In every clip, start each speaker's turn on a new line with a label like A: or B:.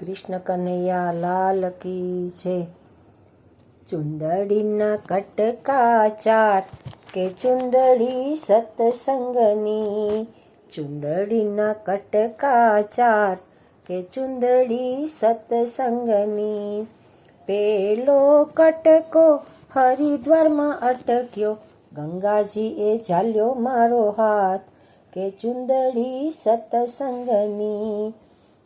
A: કૃષ્ણ કનૈયા લાલ કી છે. ચુંદડીના કટકા ચાર કે ચુંદડી સત્સંગની? ચુંદડીના કટકા ચાર કે ચુંદડી સત્સંગની? પેલો કટકો હરિદ્વારમાં અટક્યો. ગંગાજીએ ઝાલ્યો મારો હાથ કે ચુંદડી સત્સંગની?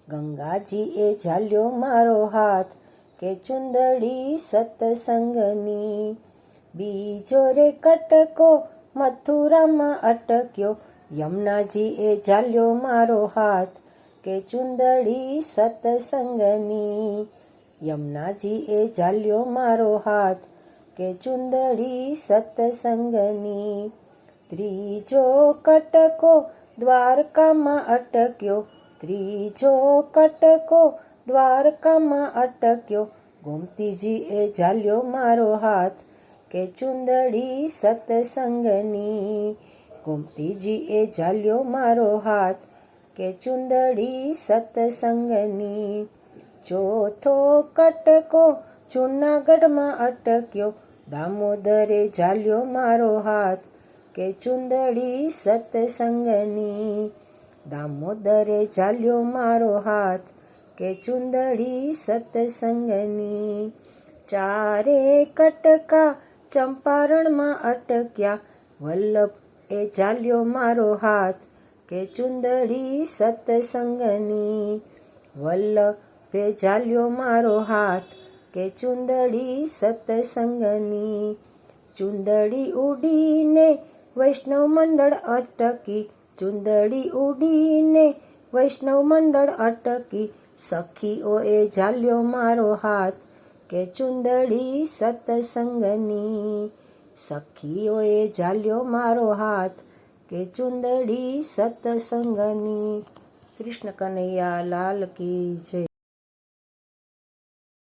A: ગંગાજીએ ઝાલ્યો મારો હાથ કે ચુંદડી સત્સંગની. બીજો રે કટકો મથુરામાં અટક્યો. યમુનાજીએ ઝાલ્યો મારો હાથ કે ચુંદડી સત્સંગની. યમુનાજીએ ઝાલ્યો મારો હાથ કે ચુંદડી સત્સંગની. ત્રીજો કટકો દ્વારકામાં અટક્યો. ત્રીજો કટકો દ્વારકામાં અટક્યો. ગોમતીજીએ ઝાલ્યો મારો હાથ કે ચુંદડી સત્સંગની. ગોમતીજીએ ઝાલ્યો મારો હાથ કે ચુંદડી સત્સંગની. ચોથો કટકો જૂનાગઢમાં અટક્યો. દામોદરે ઝાલ્યો મારો હાથ કે ચુંદડી સત્સંગની. દામોદરે ચાલ્યો મારો હાથ કે ચુંદડી સતસંગની. ચારે કટકા ચંપારણમાં અટક્યા. વલ્લભ એ ચાલ્યો મારો હાથ કે ચુંદડી સતસંગની. વલ્લભે ચાલ્યો મારો હાથ કે ચુંદડી સતસંગની. ચુંદડી ઉડીને વૈષ્ણવ મંડળ અટકી. ચુંદડી ઉડીને વૈષ્ણવ મંડળ અટકી. સખીઓએ ઝાલ્યો મારો હાથ કે ચુંદડી સત્સંગની. સખીઓએ ઝાલ્યો મારો હાથ કે ચુંદડી સત્સંગની. કૃષ્ણ કનૈયા લાલ કી જય.